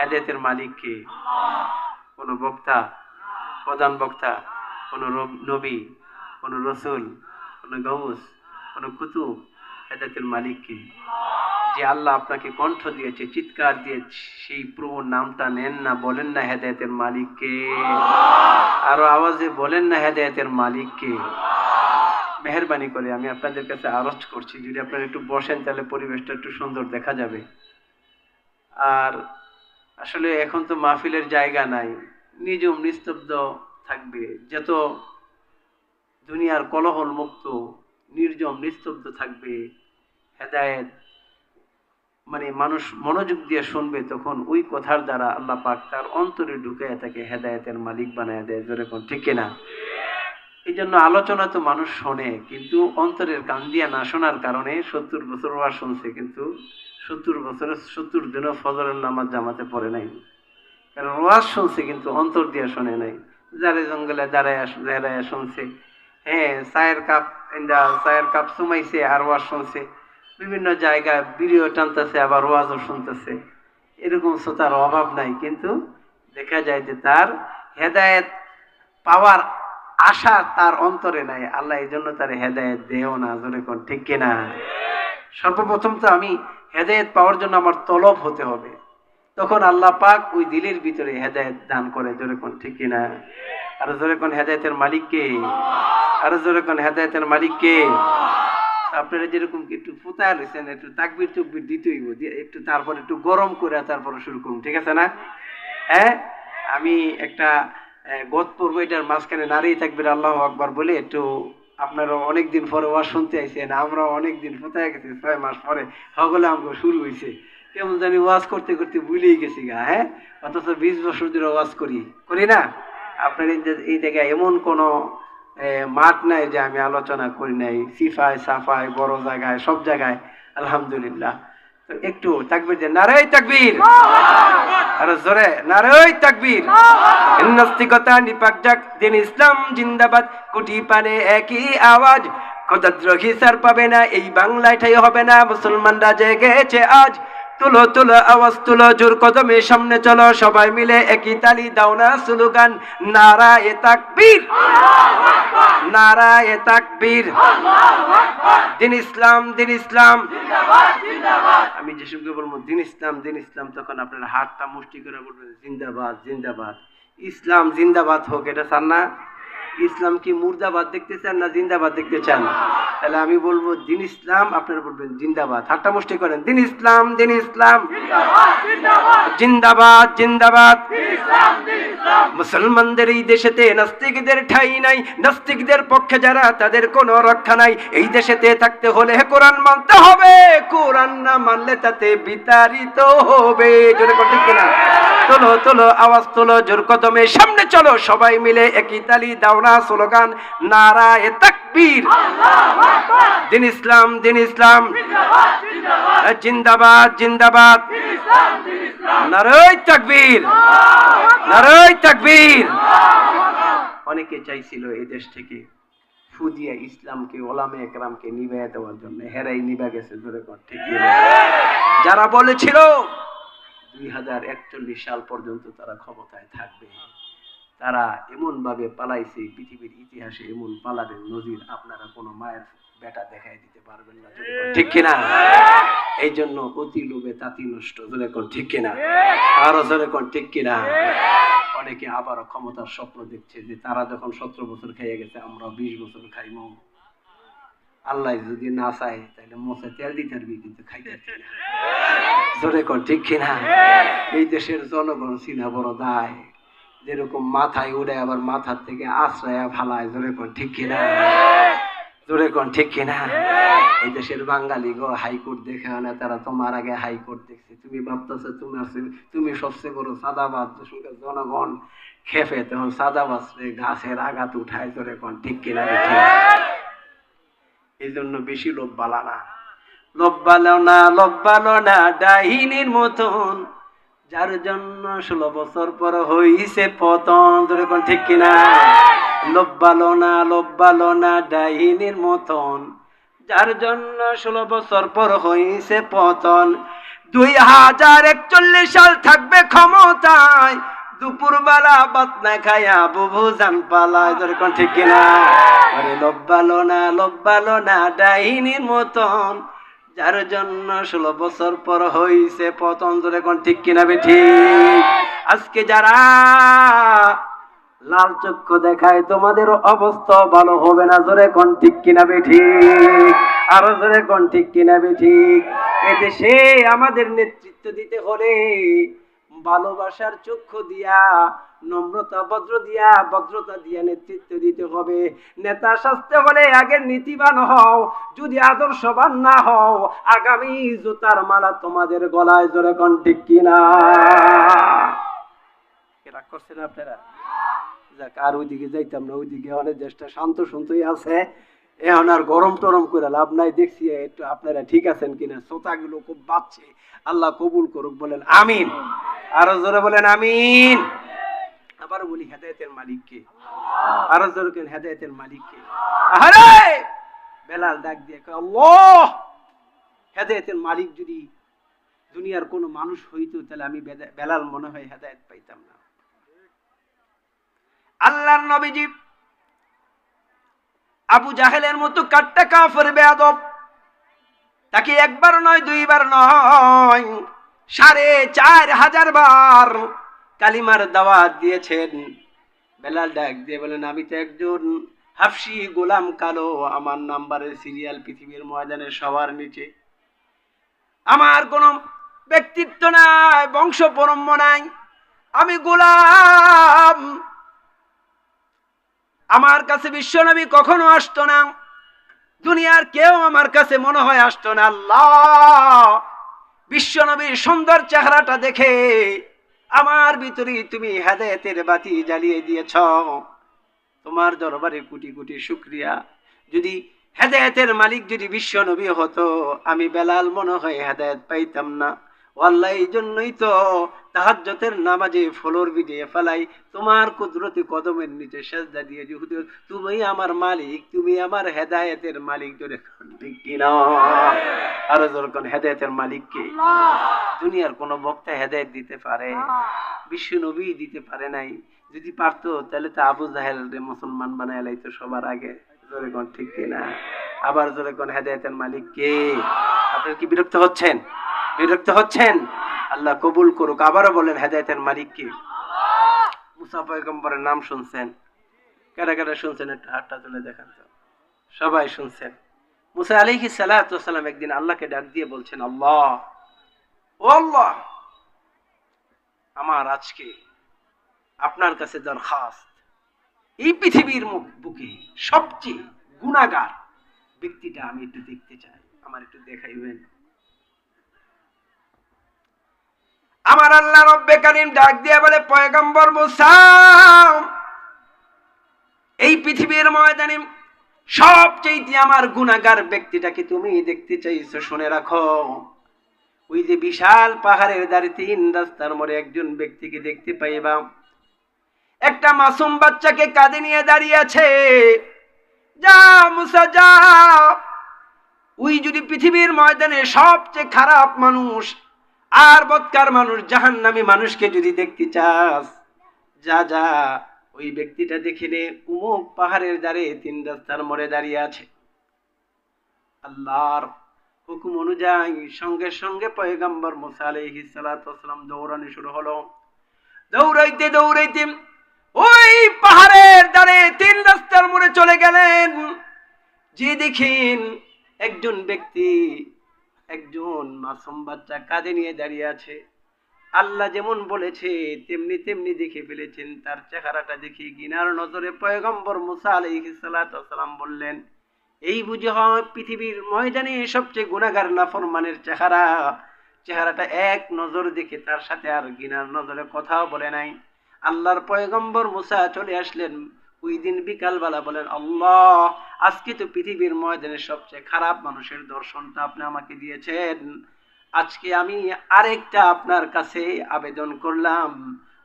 হেদায়তের মালিক কে? কোনো বক্তা, প্রধান বক্তা, কোনো নবী, কোনো রসুল, কোনো গৌস কোনো কুতুব হেদায়তের মালিক কে? যে আল্লাহ আপনাকে কণ্ঠ দিয়েছে, চিৎকার দিয়ে সেই প্রভুর নামটা নেন না, বলেন না হেদায়তের মালিককে আরও আওয়াজে বলেন না হেদায়তের মালিককে মেহরবানি করে আমি আপনাদের কাছে আরজ করছি, যদি আপনারা একটু বসেন তাহলে পরিবেশটা একটু সুন্দর দেখা যাবে। আর আসলে এখন তো মাহফিলের জায়গা নাই নিজম নিস্তব্ধ থাকবে। যত দুনিয়ার কলহল মুক্ত নির্জম, নিস্তব্ধ থাকবে, হেদায়েত মানে মানুষ মনোযোগ দিয়ে শুনবে, তখন ওই কথার দ্বারা আল্লাহ পাক তার অন্তরে ঢুকে তাকে হেদায়েতের মালিক বানায় দেয় যেরকম ঠিক কিনা? এই জন্য আলোচনা তো মানুষ শোনে, কিন্তু অন্তরের কান দিয়া না শোনার কারণে সত্তর বছর শুনছে, কিন্তু সত্তর বছরের সত্তর দিনও ফজরের নামাজ জামাতে পড়ে নাই। কারণ ওয়াজ শুনছে কিন্তু অন্তর দিয়ে শোনে নাই। যারে জঙ্গলে দাঁড়ায় শুনছে। হ্যাঁ চায়ের কাপ চায়ের কাপ সুমাইছে আর ওয়াজ শুনছে। বিভিন্ন জায়গায় ভিডিও টানতেছে, আবার ওয়াজও শুনতেছে। এরকম শ্রোতার অভাব নাই, কিন্তু দেখা যায় যে তার হেদায়েত পাওয়ার আশা তার অন্তরে নাই। আল্লাহ এই জন্য তার হেদায়েত দেও না, জোরে কোন ঠিক কিনা? সর্বপ্রথম তো আমি হেদায়েত পাওয়ার জন্য আমার তলব হতে হবে। তখন আল্লাহ পাক ওই দিলের ভিতরে হেদায়েত দান করে। জোরে কোন ঠিক কিনা? আর জোরে কোন হেদায়েতের মালিক কে? আর জোরে কোন হেদায়েতের মালিক কে? আপনারা যেরকম একটু ফুতায় লইছেন একটু তাকবির টুকবির দিতেই একটু তারপর একটু গরম করে তারপরে শুরু করুন, ঠিক আছে না? হ্যাঁ? আমি একটা গত পূর্ব এটার মাঝখানে নারী থাকবে, আল্লাহ আকবার বলে একটু আপনারা অনেকদিন পরে ওয়াজ শুনতে আইছেন আমরা অনেকদিন কোথায় গেছি, ছয় মাস পরে সকলে আমাকে শুরু হয়েছে কেমন জানি ওয়াজ করতে করতে ভুলেই গেছি গা হ্যাঁ? অথচ বিশ বছর ধরে ওয়াজ করি করি না? আপনার এই জায়গায় এমন কোনো মাঠ নাই যে আমি আলোচনা করি নাই, সিফায়, সাফায়, বড় জায়গায়, সব জায়গায়, আলহামদুলিল্লাহ। তো একটু তাকবির যে নারাই তাকবির। আরও জোরে নারাই তাকবির। নাস্তিকতা নিপাক যাক দিন ইসলাম জিন্দাবাদ। কুটি পারে একই আওয়াজ। খোদাদ্রোহী সার পাবে না এই বাংলায় ঠাই হবে না। মুসলমানরা জেগেছে আজ। তুলো তুলো, আওয়াজ তুলো, জোর কদমে সামনে চলো, সবাই মিলে একই তালি দাও না স্লোগান নারা এ তাকবীর। নারা এ তাকবীর। দিন ইসলাম দিন ইসলাম। আমি যে সবকে বলব, দিন ইসলাম দিন ইসলাম, তখন আপনার হাতটা মুষ্টি করে বলবেন, জিন্দাবাদ জিন্দাবাদ। ইসলাম জিন্দাবাদ হোক, এটা চান না? ইসলাম কি মুর্দাবাদ দেখতে চান না জিন্দাবাদ দেখতে চান? তাহলে আমি বলব, দিন ইসলাম, আপনারা বলবেন, জিন্দাবাদ। হাতটা মুষ্টি করেন, দিন ইসলাম দিন ইসলাম। জিন্দাবাদ জিন্দাবাদ। মুসলমানদের এই দেশেতে নাস্তিকদের ঠাই নাই, নাস্তিকদের পক্ষে যারা, তাদের কোনো রক্ষা নাই। এই দেশেতে থাকতে হলে কোরআন মানতে হবে। কোরআন না মানলে তাতে বিতাড়িত হবে। জোরে কথা ঠিক না তোলো তোলো, আওয়াজ তোলো, জোর কদমে। সামনে চলো, সবাই মিলে একই তালি দাওনা স্লোগান নারায় তাকবীর। দিন ইসলাম দিন ইসলাম। জিন্দাবাদ জিন্দাবাদ। নারায় তাকবীর। নারায় তাকবীর। অনেকে চাইছিল এই দেশ থেকে ফুদিয়া ইসলামকে, ওলামে একরামকে নিভাইয়া দেওয়ার জন্য। হেরাই নিভা গেছে ধরে কর, ঠিক যারা বলেছিল, দুই হাজার একচল্লিশ সাল পর্যন্ত তারা ক্ষমতায় থাকবে। তারা এমন ভাবে পালাইছে, পৃথিবীর ইতিহাসে এমন পালাদের নজির আপনারা কোনো মায়ের বেটা দেখাই দিতে পারবেন না ঠিক কিনা? এই জন্য অতি লোভে তাঁতি নষ্ট, জোরে কর ঠিক কিনা? আরও জোরে কর ঠিক কিনা? অনেকে আবারও ক্ষমতার স্বপ্ন দেখছে যে তারা যখন সতেরো বছর খাইয়ে গেছে আমরা বিশ বছর খাইব আল্লাহ যদি না চায় তাহলে মোসে তেল দিতে পারবি, কিন্তু খাইতে। জোরে কর ঠিক কিনা? এই দেশের জনগণ চিনা বড় দায়। যেরকম মাথায় উড়ে আবার মাথার থেকে আশ্রয়া ফালায়। জোরে কর ঠিক কিনা? জোরে কর ঠিক কিনা? এই দেশের বাঙালি গো হাইকোর্ট দেখে না তারা তোমার আগে হাইকোর্ট দেখছে। তুমি ভাবতেছো তুমি আছে- তুমি সবচেয়ে বড় সাদাবাদ জনগণ খেপে তখন সাদাবাদ গাছের আঘাত উঠায় জোরে কর ঠিক কিনা এই জন্য বেশি লোভ বালা না। লোভ বালো না লোভ বালো না ডাহিনীর মতন। যার জন্য ষোলো বছর পর হইছে পতন। ধরে কোন ঠিক কিনা? লোভ বালো না না ডাহিনীর মতন। যার জন্য ষোলো বছর পর হইছে পতন। দুই হাজার একচল্লিশ সাল থাকবে ক্ষমতায়। দুপুরবেলা বাতনা খায়া বুবু জান পালায়। যেরকম ঠিক কিনা? আরে লব্বালো না লব্বালো না, ডাইনির মতন। যার জন্য ষোলো বছর পর হইছে পতন। এখন ঠিক কিনা বেঠি আজকে যারা লাল চক্ষু দেখায় তোমাদের অবস্থা ভালো হবে না। জোরে কোন ঠিক কিনা ঠিক? আরও জোরে কোন ঠিক কিনা ঠিক? এদেশে আমাদের নেতৃত্ব দিতে হলে ভালোবাসার চক্ষু দিয়া, নম্রতা, ভদ্র দিয়া, ভদ্রতা দিয়া নেতৃত্ব দিতে হবে। নেতা সাজতে হলে আগের নীতিবান হও, যদি আদর্শবান না হও, আগামী জুতার মালা তোমাদের গলায় জোরে কোন ঠিক কিনা? রাগ করছেন আপনারা? যাক, আর ওইদিকে যাইতাম না, ওইদিকে অনেক দেশটা শান্ত শান্তই আছে। এখন আর গরম টরম করে লাভ নাই, দেখছি একটু আপনারা ঠিক আছেন কিনা। শ্রোতাগুলো খুব বাড়ছে আল্লাহ কবুল করুক, বলেন আমিন। আরও জোরে বলেন আমিন। আবার বলি হেদায়তের মালিককে। আরও জোরে কেন হেদায়তের মালিককে। আরে বেলাল ডাক দিয়ে আল্লাহ! হেদায়তের মালিক যদি দুনিয়ার কোনো মানুষ হইতো, তাহলে আমি বেলাল মনে হয় হেদায়ত পাইতাম না। আল্লাহর নবীজি আবু জাহেলের মতো কাট্টা কাফের বেয়াদব। তাকে একবার নয়, দুইবার নয়, সাড়ে চার হাজার বার কালিমার দাওয়াত দিয়েছেন। বেলাল ডাক দিয়ে বলেন, আমি তো একজন হাফসি গোলাম কালো, আমার নাম্বারের সিরিয়াল পৃথিবীর ময়দানে সবার নিচে। আমার কোনো ব্যক্তিত্ব নাই বংশ পরম্য নাই। আমি গোলাম আমার কাছে বিশ্বনবী কখনো আসতো না। দুনিয়ার কেউ আমার কাছে মনে হয় আসতো না। আল্লাহ! বিশ্বনবীর সুন্দর চেহারাটা দেখে আমার ভিতরে তুমি হেদায়েতের বাতি জ্বালিয়ে দিয়েছ। তোমার দরবারে কোটি কোটি শুক্রিয়া। যদি হেদায়েতের মালিক যদি বিশ্বনবী হতো, আমি বেলাল মনে হয় হেদায়েত পাইতাম না। আল্লাহ এই জন্যই তো তাহাজ্জতের নামাজে ফলোর বিদিয়ে ফেলাই তোমার কুদরতি কদমের নিচে সেজদা দিয়ে যেহেতু তুমি আমার মালিক তুমি আমার হেদায়েতের মালিক জোরে কিনা আরও যখন হেদায়েতের মালিক কে? দুনিয়ার কোন বক্তা হেদায়েত দিতে পারে বিশ্ব নবী দিতে পারে নাই। যদি পারতো তাহলে তো আবু জাহেল রে মুসলমান বানায় লাইতো সবার আগে। জোরে কোন ঠিক কিনা আবার জোরে কোন হেদায়েতের মালিক কে? আপনার কি বিরক্ত হচ্ছেন? বিরক্ত হচ্ছেন? আল্লাহ কবুল করুক আবারও বলেন হেদায়েতের মালিক কে মুসা পয়গম্বরের নাম শুনছেন। কারা কারা শুনছেন একটু হাতটা তুলে দেখান তো। সবাই শুনছেন। মুসা আলাইহি সালাম একদিন আল্লাহকে ডাক দিয়ে বলছেন আল্লাহ ও আল্লাহ আমার আজকে আপনার কাছে দরখাস্ত। এই পৃথিবীর মুখ বুকে সবচেয়ে গুণাগার ব্যক্তিটা আমি একটু দেখতে চাই। আমার একটু দেখাইবেন? আমার আল্লাহ রব্বে কারিম ডাক দিয়ে বলে, পয়গম্বর মুসা, এই পৃথিবীর ময়দানে সবচেয়ে আমার গুণাগার ব্যক্তিটাকে তুমি দেখতে চাইছো, শুনে রাখো। ওই যে বিশাল পাহাড়ের দাঁড়িয়ে তিন রাস্তার একজন ব্যক্তিকে দেখতে পাইবা। একটা মাসুম বাচ্চাকে কাঁধে নিয়ে দাঁড়িয়ে আছে। যা মুসা, যা। ওই যদি পৃথিবীর ময়দানে সবচেয়ে খারাপ মানুষ আর বৎকার মানুষ, জাহান্নামী মানুষকে যদি দেখতে চাস, যা যা, ওই ব্যক্তিটা দেখে নে, উমুক পাহাড়ের দ্বারে তিন রাস্তার মোড়ে দাঁড়িয়ে আছে। আল্লাহর হুকুম অনুযায়ী সঙ্গে সঙ্গে পয়গাম্বর মুসা সালাম দৌড়ানো শুরু হলো। দৌড়াইতে দৌড়াইতে ওই পাহাড়ের দ্বারে তিন রাস্তার মোড়ে চলে গেলেন। যে দেখেন একজন ব্যক্তি একজন মাসুম বাচ্চা কাঁধে নিয়ে দাঁড়িয়ে আছে। আল্লাহ যেমন বলেছে, তেমনি তেমনি দেখে ফেলেছেন। তার চেহারাটা দেখে গিনার নজরে পয়গম্বর মুসা আলাইহিস সালাম বললেন, এই বুঝে হয় পৃথিবীর ময়দানে সবচেয়ে গুণাগার নাফরমানের চেহারা। চেহারাটা এক নজর দেখে তার সাথে আর গিনার নজরে কথাও বলে নাই। আল্লাহর পয়গম্বর মুসা চলে আসলেন ওই দিন বিকালবেলা বলেন, আল্লাহ, আজকে তো পৃথিবীর ময়দানে সবচেয়ে খারাপ মানুষের দর্শনটা আপনি আমাকে দিয়েছেন। আজকে আমি আরেকটা আপনার কাছে আবেদন করলাম।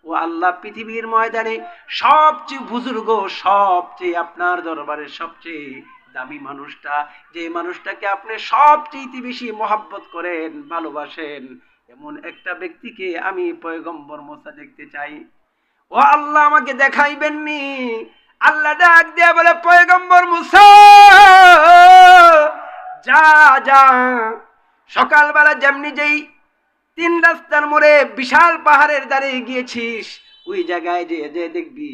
ও আল্লাহ, পৃথিবীর ময়দানে সবচেয়ে বুজুর্গ, সবচেয়ে আপনার দরবারে সবচেয়ে দামি মানুষটা, যে মানুষটাকে আপনি সবচেয়ে বেশি মহাব্বত করেন, ভালোবাসেন, এমন একটা ব্যক্তিকে আমি পয়গম্বর মোসা দেখতে চাই। ও আল্লাহ, আমাকে দেখাইবেননি আল্লাহ ডাক দিয়া বলে, পয়গম্বর মুসা, যা যা। সকালবেলা যেমনি যেই তিন রাস্তার মোড়ে বিশাল পাহাড়ের দাঁড়িয়ে গিয়েছিস, ওই জায়গায় যে যে দেখবি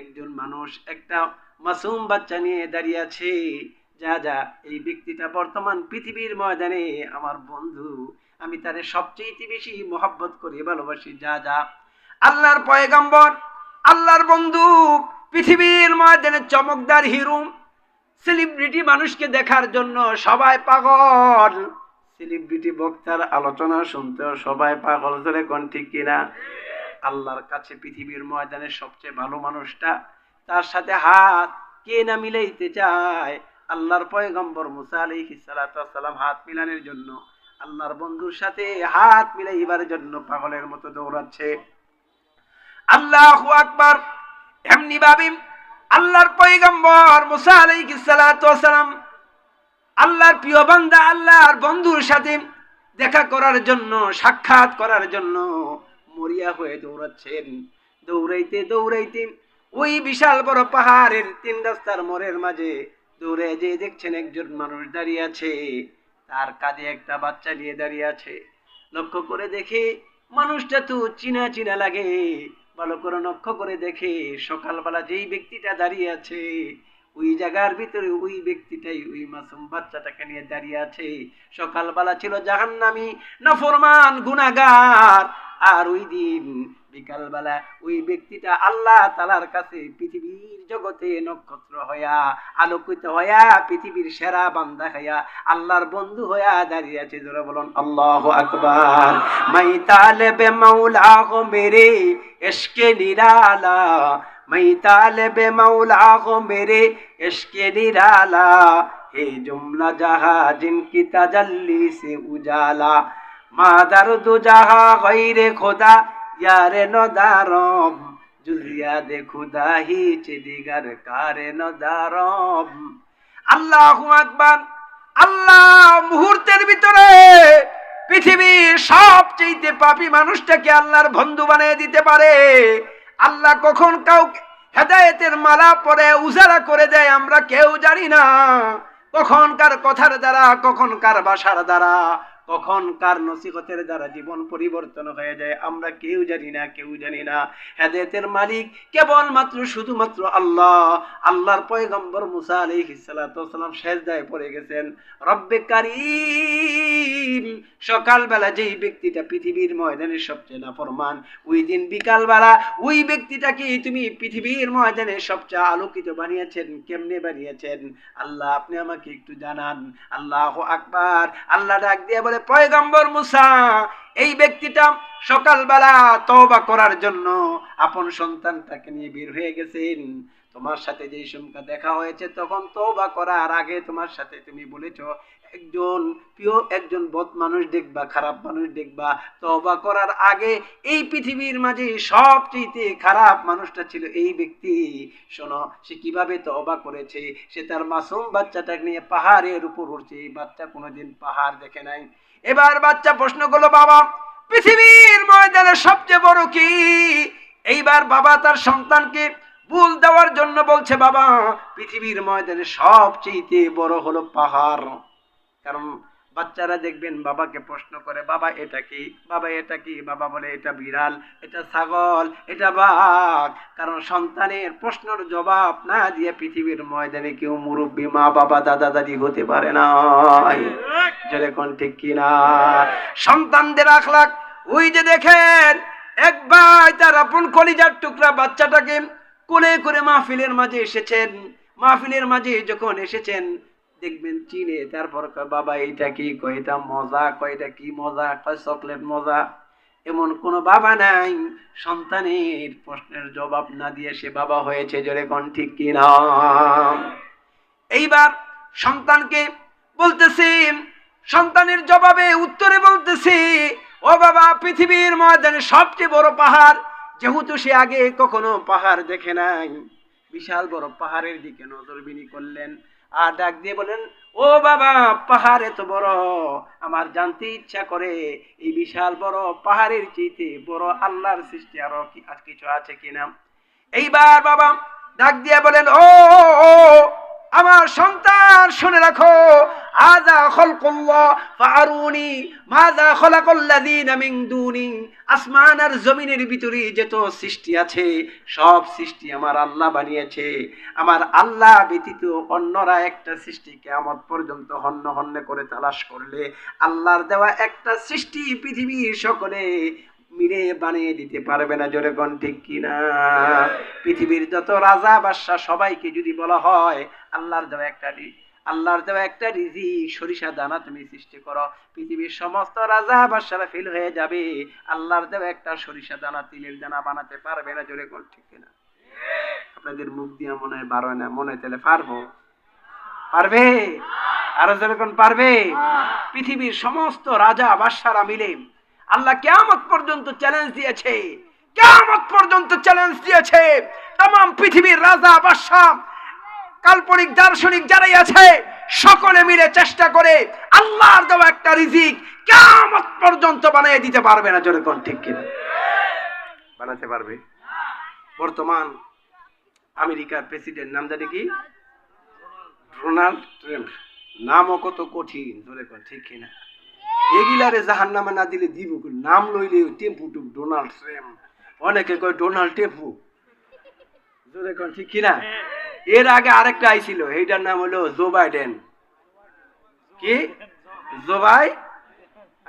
একজন মানুষ, একটা মাসুম বাচ্চা নিয়ে দাঁড়িয়ে আছে। যা যা, এই ব্যক্তিটা বর্তমান পৃথিবীর ময়দানে আমার বন্ধু। আমি তারে সবচেয়ে বেশি মহব্বত করি ভালোবাসি। যা যা। আল্লাহর পয়গাম্বর, আল্লাহর বন্ধু পৃথিবীর ময়দানে চমকদার হিরুম সেলিব্রিটি মানুষকে দেখার জন্য সবাই পাগল। সেলিব্রিটি বক্তার আলোচনা শুনতেও সবাই পাগল ধরে কোন ঠিক কিনা? আল্লাহর কাছে পৃথিবীর ময়দানে সবচেয়ে ভালো মানুষটা, তার সাথে হাত কে না মিলাইতে চায়? আল্লাহর পয়গম্বর মুসা আলাইহিস সালাম হাত মিলানোর জন্য, আল্লাহর বন্ধুর সাথে হাত মিলাইবার জন্য পাগলের মতো দৌড়াচ্ছে। আল্লাহ আকবার! এমনি ভাবি আল্লাহর পয়গম্বর মুসা আলাইহিস সালাম আল্লাহর প্রিয় বান্দা, আল্লাহর বন্ধুর সাথে দেখা করার জন্য, সাক্ষাৎ করার জন্য মরিয়া হয়ে দৌড়াচ্ছেন। দৌড়াইতে দৌড়াইতে ওই বিশাল বড় পাহাড়ের তিন রাস্তার মোড়ের মাঝে দৌড়ে যে দেখছেন একজন মানুষ দাঁড়িয়ে আছে। তার কাঁধে একটা বাচ্চা নিয়ে দাঁড়িয়ে আছে। লক্ষ্য করে দেখে মানুষটা তো চিনা চিনা লাগে। ভালো করে লক্ষ্য করে দেখে সকালবেলা যেই ব্যক্তিটা দাঁড়িয়ে আছে, ওই জায়গার ভিতরে ওই ব্যক্তিটাই ওই মাসুম বাচ্চাটাকে নিয়ে দাঁড়িয়ে আছে। সকালবেলা ছিল জাহান্নামি, নফরমান গুনাগার আর ওই দিন বিকালবেলা ওই ব্যক্তিটা আল্লাহ তালার কাছে পৃথিবীর জগতে নক্ষত্র হইয়া আলোকিত হইয়া পৃথিবীর সেরা বান্দা হইয়া আল্লাহর বন্ধু হইয়া দাঁড়িয়ে আছে। জোরে বলুন, আল্লাহ আকবার। মাই তালে বে মাউলা গো মেরে এসকে নিরালা। মাই তালে বে মাউলা গো মেরে এসকে নিরালা। হে জুমলা জাহা জিনকি তাজাল্লি সে উজালা। মাদার দু জাহা গৈরে খোদা ইয়ারে নদারম জুলিয়াদে খুদাহি কারে নদারম আকবার, আল্লাহ মুহূর্তের ভিতরে পৃথিবীর মানুষটাকে আল্লাহর বন্ধু বানিয়ে দিতে পারে। আল্লাহ কখন কাউকে হেদায়েতের মালা পরে উজারা করে দেয় আমরা কেউ জানি না। কখন কার কথার দ্বারা, কখন কার বাসার দ্বারা। কখন কার নসিহতের দ্বারা জীবন পরিবর্তন হয়ে যায়, আমরা কেউ জানি না, কেউ জানি না। হেদায়েতের মালিক কেবল মাত্র শুধুমাত্র আল্লাহ। আল্লাহর পয়গম্বর মুসা আলাইহিস সালাম সেজদায় পড়ে গেছেন। রব্বে কারীম, সকালবেলা যেই ব্যক্তিটা পৃথিবীর ময়দানে সবচেয়ে নাফরমান ওই দিন বিকালবেলা ওই ব্যক্তিটাকে তুমি পৃথিবীর ময়দানে সবচেয়ে আলোকিত বানিয়েছেন, কেমনে বানিয়েছেন? আল্লাহ, আপনি আমাকে একটু জানান। আল্লাহ আকবার। আল্লাহ ডাক দিয়ে বলে পয়গম্বর মুসা, এই ব্যক্তিটা সকালবেলা তওবা করার জন্য আপন সন্তানটাকে নিয়ে বের হয়ে গেছেন। তোমার সাথে যেই সময় দেখা হয়েছে, তখন তওবা করার আগে তোমার সাথে তুমি বলেছ, একজন প্রিয়, একজন বদ মানুষ দেখবা, খারাপ মানুষ দেখবা। তওবা করার আগে এই পৃথিবীর মাঝে সবচেয়ে খারাপ মানুষটা ছিল এই ব্যক্তি। শোনো, সে কীভাবে তওবা করেছে? সে তার মাসুম বাচ্চাটাকে নিয়ে পাহাড়ের উপর উঠছে এই বাচ্চা কোনোদিন পাহাড় দেখে নাই। এবার বাচ্চা প্রশ্ন করল, বাবা, পৃথিবীর ময়দানে সবচেয়ে বড় কি? এইবার বাবা তার সন্তানকে ভুল দেওয়ার জন্য বলছে, বাবা, পৃথিবীর ময়দানে সবচেয়ে বড় হলো পাহাড়। কারণ বাচ্চারা দেখবেন বাবাকে প্রশ্ন করে, বাবা, এটা কি? বাবা, এটা কি? বাবা বলে, এটা বিড়াল, এটা ছাগল, এটা বাঘ। কারণ সন্তানের প্রশ্নের জবাব না দিয়ে পৃথিবীর ময়দানে কেউ মুরব্বী মা, বাবা, দাদা, দাদি হতে পারে না। যেরকম ঠিক কিনা সন্তানদের আখলাখ ওই যে দেখেন, একবার তার আপন কলিজার টুকরা বাচ্চাটাকে কোলে করে মাহফিলের মাঝে এসেছেন। মাহফিলের মাঝে যখন এসেছেন দেখবেন চিনে তারপর বাবা, এইটা কি? কয়, এটা মজা। কয়, এটা কি মজা? কয়, চকলেট মজা। এমন কোন বাবা নাই। সন্তানের প্রশ্নের জবাব না দিয়ে সে বাবা হয়েছে, জোরে কোন ঠিক কি না? এইবার সন্তানকে বলতেছে সন্তানের জবাবে উত্তরে বলতেছে, ও বাবা, পৃথিবীর ময়দানে সবচেয়ে বড় পাহাড়, যেহেতু সে আগে কখনো পাহাড় দেখে নাই। বিশাল বড় পাহাড়ের দিকে নজর বিনি করলেন। আর ডাক দিয়ে বলেন ও বাবা পাহাড় এত বড়। আমার জানতে ইচ্ছা করে এই বিশাল বড় পাহাড়ের চেয়েতে বড় আল্লাহর সৃষ্টি আরও কি আর কিছু আছে কিনা? এইবার বাবা ডাক দিয়ে বলেন ও ও, আমার সন্তান শুনে রাখো আজা খলকুল্লাহ ফারুনি মাযা খলাকাল্লাযীনা মিন দুনি। আসমান আর জমিনের ভিতরে যত সৃষ্টি আছে, সব সৃষ্টি আমার আল্লাহ বানিয়েছে। আমার আল্লাহ ব্যতীত অন্যরা একটা সৃষ্টি কিয়ামত পর্যন্ত হন্য হন্য করে তালাশ করলে, আল্লাহর দেওয়া একটা সৃষ্টি পৃথিবীর সকলে মিলে বানিয়ে দিতে পারবে না জোরে কোন ঠিক কিনা? পৃথিবীর যত রাজা বাদশাহ সবাইকে যদি বলা হয় আল্লাহর দেওয়া একটা আল্লাহর দেওয়া একটা রিজি সরিষা দানা তুমি সৃষ্টি করো। পৃথিবীর সমস্ত রাজা বাদশারা ফেল হয়ে যাবে। আল্লাহর দেওয়া একটা সরিষা দানা তিলের দানা বানাতে পারবে না জোরে কোন ঠিক কিনা? আপনাদের মুখ দিয়ে মনে হয় বারো না মনে হয় তাহলে পারব। পারবে? আরও যেরকম পারবে? পৃথিবীর সমস্ত রাজা বাদশারা মিলে আল্লাহ কেয়ামত পর্যন্ত চ্যালেঞ্জ দিয়েছে। কেয়ামত পর্যন্ত চ্যালেঞ্জ দিয়েছে। তাম পৃথিবীর রাজা, বাদশাহ, কাল্পনিক, দার্শনিক যারাই আছে, সকলে মিলে চেষ্টা করে আল্লাহর দেওয়া একটা রিজিক কেয়ামত পর্যন্ত বানিয়ে দিতে পারবে না, জোরে কোন ঠিক কিনা? বানাতে পারবে? বর্তমান আমেরিকার প্রেসিডেন্ট নাম জানি কি? Donald Trump. নামও কত কঠিন ধরে কর ঠিক কিনা? এগিলারে জাহান নামে না দিলে দিব নাম লইলে টেম্পু টুপ ডোনাল্ড ট্রাম্প অনেকে কয় ডোনাল্ড টেম্পু জোরে কর ঠিক কিনা? এর আগে আরেকটা আইছিল এইটার নাম হলো জো বাইডেন। কি? জোবাই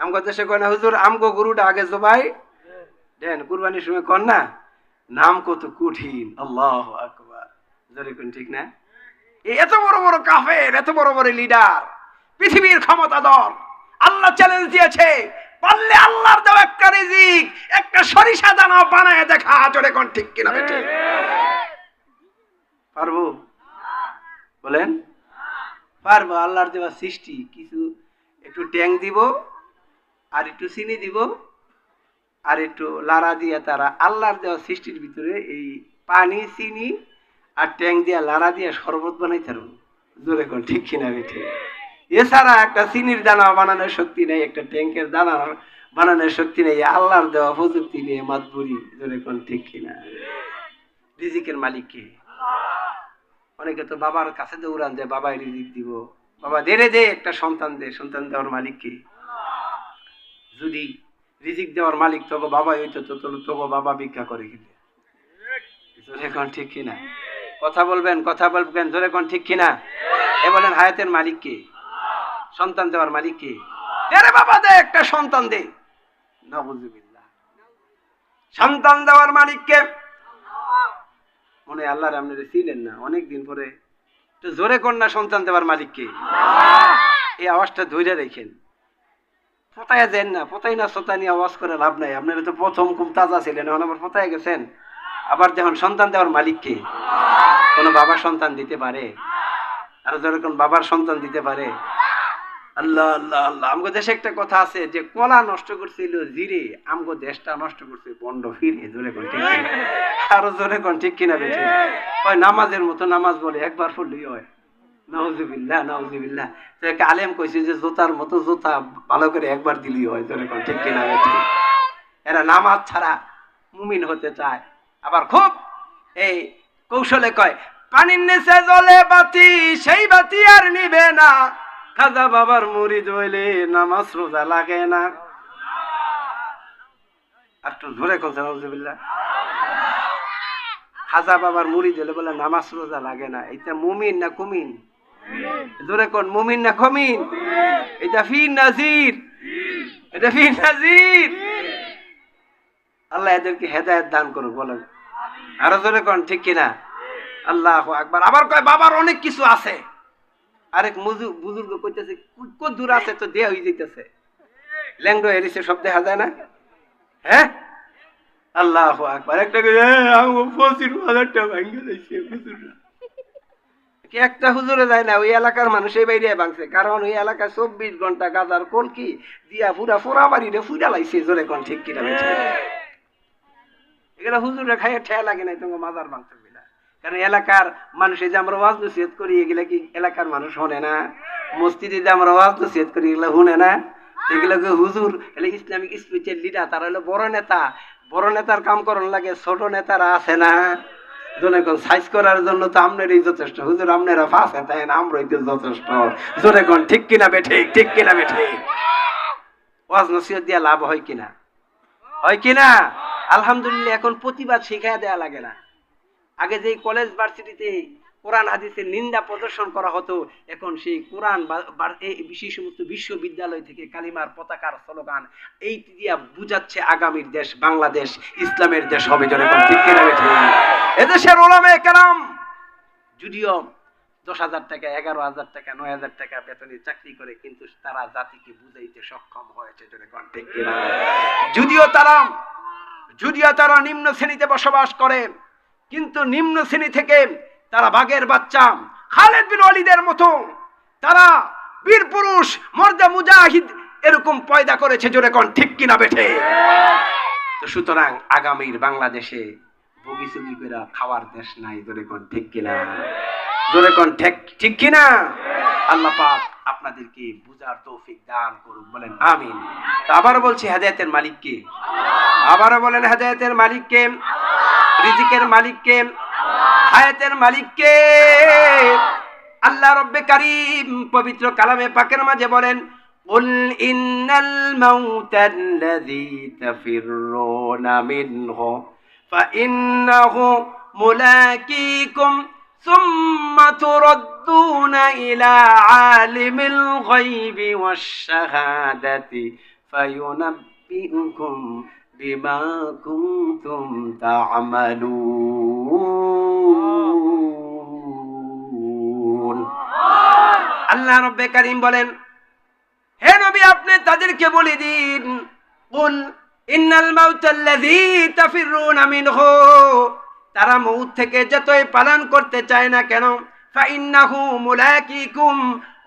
আমগো দেশে কয় না হুজুর আমগো গুরুটা আগে জোবাই দেন কুরবানির সময় কর না? নাম কত কঠিন আল্লাহ আকবার। জোরে কোন ঠিক না? এত বড় বড় কাফের এত বড় বড় লিডার পৃথিবীর ক্ষমতা ক্ষমতাধর। আল্লাহ চ্যালেঞ্জ দিয়েছে। পারলে আল্লাহর দেওয়া একটা রিজিক একটা সরিষা দানা বানায় দেখা জোরে কোন ঠিক কিনা বেটে পারব? বলেন? পারব আল্লাহর দেওয়া সৃষ্টি। কিছু একটু ট্যাং দিব আর একটু চিনি দিব আর একটু লাড়া দিয়া তারা আল্লাহর দেওয়া সৃষ্টির ভিতরে এই পানি চিনি আর ট্যাং দিয়া লাড়া দিয়া শরবত বানাই তার জোরে কোন ঠিক কিনা বেঠে? এছাড়া একটা চিনির দানা বানানোর শক্তি নেই, একটা ট্যাঙ্কের দানা বানানোর শক্তি নেই, আল্লাহর দেওয়া প্রযুক্তি নিয়ে মাতবুরি জোরে কোন ঠিক কিনা? রিজিকের মালিক কে? অনেকে তো বাবার কাছে দৌড়ান দেয়, বাবাই রিজিক দিব। বাবা দেরে দে, একটা সন্তান দে, সন্তান দেওয়ার মালিক কে? যদি রিজিক দেওয়ার মালিক তোকে বাবাই হইতো, তো তোকে বাবা ভিক্ষা করে গেলে জোরে কোন ঠিক কিনা? কথা বলবেন কথা বলবেন, জোরে কোন ঠিক কিনা? এ বলেন হায়াতের মালিক কে? সন্তান দেওয়ার মালিক কে? রে বাবা দে একটা সন্তান দে। সন্তান দেওয়ার মালিক কে? মনে আল্লাহর আপনারা ছিলেন না অনেক দিন পরে জোরে কন্যা সন্তান দেওয়ার মালিক কে? এই আওয়াজটা ধৈর্য রেখেন পোতায় দেন না পোতাই না সোতা নিয়ে আওয়াজ করে লাভ নাই। আপনারা তো প্রথম খুব তাজা ছিলেন এখন আবার পোতায় গেছেন। আবার যখন সন্তান দেওয়ার মালিক কে? কোনো বাবার সন্তান দিতে পারে? আর যেরকম বাবার সন্তান দিতে পারে? আল্লাহ আল্লাহ আল্লাহ। আমগো দেশে একটা কথা আছে যে, কলা নষ্ট করছিল জিরে, আমগো দেশটা নষ্ট করছে বন্ড ফিরে। জোরে কোন, ঠিক? আরও জোরে কোন, ঠিক কিনা বেঠে? হয় নামাজের মতো নামাজ বলে একবার পড়লেই হয়। নাউজুবিল্লাহ নাউজুবিল্লাহ। তো একটা আলেম কইছে যে, জোতার মতো জোতা ভালো করে একবার দিলেই হয়, জোরে কোন, ঠিক কিনা বেঠে? এরা নামাজ ছাড়া মুমিন হতে চায়। আবার খুব এই কৌশলে কয়, পানির নিচে জলে বাতি, সেই বাতি আর নিবে না। খাজা বাবার মুড়ি হইলে নামাজ রোজা লাগে না। আর একটু ধরে কথা নজুবিল্লা খাজা বাবার মুড়ি দিলে বলে নামাজ রোজা লাগে না। এটা মুমিন না কুমিন? জোরে কোন, মুমিন না কমিন? এটা ফির নাজির? এটা ফির নাজির? আল্লাহ এদেরকে হেদায়েত দান করুক, বলেন। আরও জোরে কোন, ঠিক কিনা? আল্লাহ আকবার। আবার কয়, বাবার অনেক কিছু আছে। আরেক বুজুর্গ কইতেছে কত দূর আছে তো দেয়া হয়ে যাইতেছে। ল্যাংডো এরিছে সব দেখা যায় না? হ্যাঁ? আল্লাহ আকবার। একটা পঁচিশ হাজার টাকা ভাঙ্গে দিয়েছে হুজুররা কি একটা হুজুরে যায় না ওই এলাকার মানুষ এই বাইরে ভাঙছে। কারণ ওই এলাকায় চব্বিশ ঘণ্টা গাজার কোন কি? দিয়া পুরা ফোরা বাড়ি রে ফুরা লাইছে জোরে কোন ঠিক কিনা বেঠে এগুলা হুজুরে খাইয়ে ঠেয়া লাগে নাই তোমার মাজার ভাঙতে কারণ এলাকার মানুষ এই যে আমরা ওয়াজ নসিহত করি, এগুলা কি এলাকার মানুষ শোনে না? মসজিদে যে আমরা ওয়াজ নসিহত করি, এগুলো শুনে না? এগুলোকে হুজুর এলে ইসলামিক স্পিচের লিডার তারা হলো বড় নেতা। বড় নেতার কাম করন লাগে ছোট নেতারা আছে না? জোনে কোন সাইজ করার জন্য তো আপনারই যথেষ্ট। হুজুর আপনারা ফাঁসে, তাই আমরাই তো যথেষ্ট। কোন ঠিক কিনা বে ঠিক ঠিক কিনা বে ঠিক ওয়াজ নসিহত দিয়া লাভ হয় কিনা? হয় কিনা? আলহামদুলিল্লাহ, এখন প্রতিবাদ শিখাই দেয়া লাগে না। আগে যেই কলেজ ভার্সিটিতে কোরআন হাদিসের নিন্দা প্রদর্শন করা হতো, এখন সেই কোরআন সেই সমস্ত বিশ্ববিদ্যালয় থেকে কালিমার পতাকার স্লোগান, এই দিয়া বুঝাচ্ছে আগামীর দেশ বাংলাদেশ, ইসলামের দেশ হবে? এদেশের ওলামে কেরাম, যদিও দশ হাজার টাকা, এগারো হাজার টাকা, নয় হাজার টাকা বেতনে চাকরি করে, কিন্তু তারা জাতিকে বুঝাইতে সক্ষম হয়েছে যদিও তারা যদিও তারা নিম্ন শ্রেণীতে বসবাস করে কিন্তু নিম্ন শ্রেণি থেকে তারা বাঘের বাচ্চা, খালেদ বিন অলিদের মতো। তারা বীর পুরুষ, মর্দা মুজাহিদ এরকম পয়দা করেছে জোরে কোন, ঠিক কিনা বেঠে? তো সুতরাং আগামীর বাংলাদেশে বগিচুগি খাওয়ার দেশ নাই, জোরে কোন, ঠিক কিনা? জোরে কোন, ঠিক ঠিক কিনা? আল্লাহ পাক আপনাদেরকে বুঝার তৌফিক দান করুন বলেন আমিন। আবারও বলছি হেদায়েতের মালিক কে আবারও বলেন হেদায়েতের মালিক কে রিজিকের মালিক কে হায়াতের মালিক কে আল্লাহ রব্বে কারিম পবিত্র কালামে পাকের মাঝে বলেন قل إن الموت الذي تفرون منه فإنه ملاقيكم ثم تردون إلى عالم الغيب والشهادة فينبئكم বিমা কুনতুম তা'মালুন আল্লাহ রব্বে করিম বলেন, হে নবী, আপনি তাদেরকে বলে দিন, কুল ইন্নাল মাউতাল্লাযী তাফিরুনা মিনহু। তারা মৌত থেকে যতই পালন করতে চায় না কেন, ফাইন্নাহু মুলাকিকুম,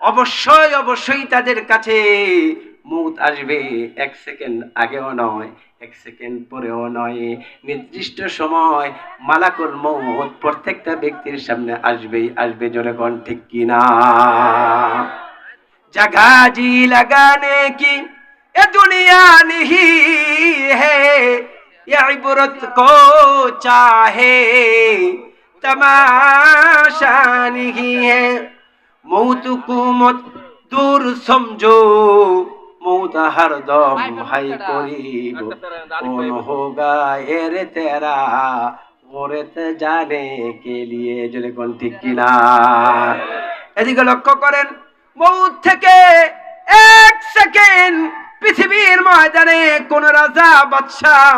অবশ্যই অবশ্যই তাদের কাছে মৌত আসবে এক সেকেন্ড আগেও নয় এক সেকেন্ড পরেও নয় নির্দিষ্ট সময় মালাকুল মৌত প্রত্যেকটা ব্যক্তির সামনে আসবেই আসবে জোরে কোন ঠিক কিনা जगह जी लगाने की ये दुनिया नहीं है ये इबरत को चाहे तमाशा नहीं है मौत को मत दूर समझो মৌতা হরদম হাই করিব। কোন হোগা এরে তেরা ওরে জানে কে লিয়ে যদি কোন ঠিক কিনা। এদিকে লক্ষ্য করেন মৌত থেকে এক সেকেন্ড পৃথিবীর ময়দানে কোন রাজা বাদশাহ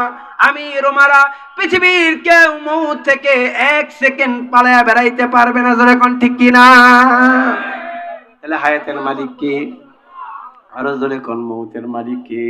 আমি রোমারা পৃথিবীর কেউ মৌত থেকে এক সেকেন্ড পালায়া বেড়াইতে পারবে না যখন ঠিক কিনা। তাহলে হায়াতের মালিক কি? আরও জোরে কোন মৌতের মালিক কে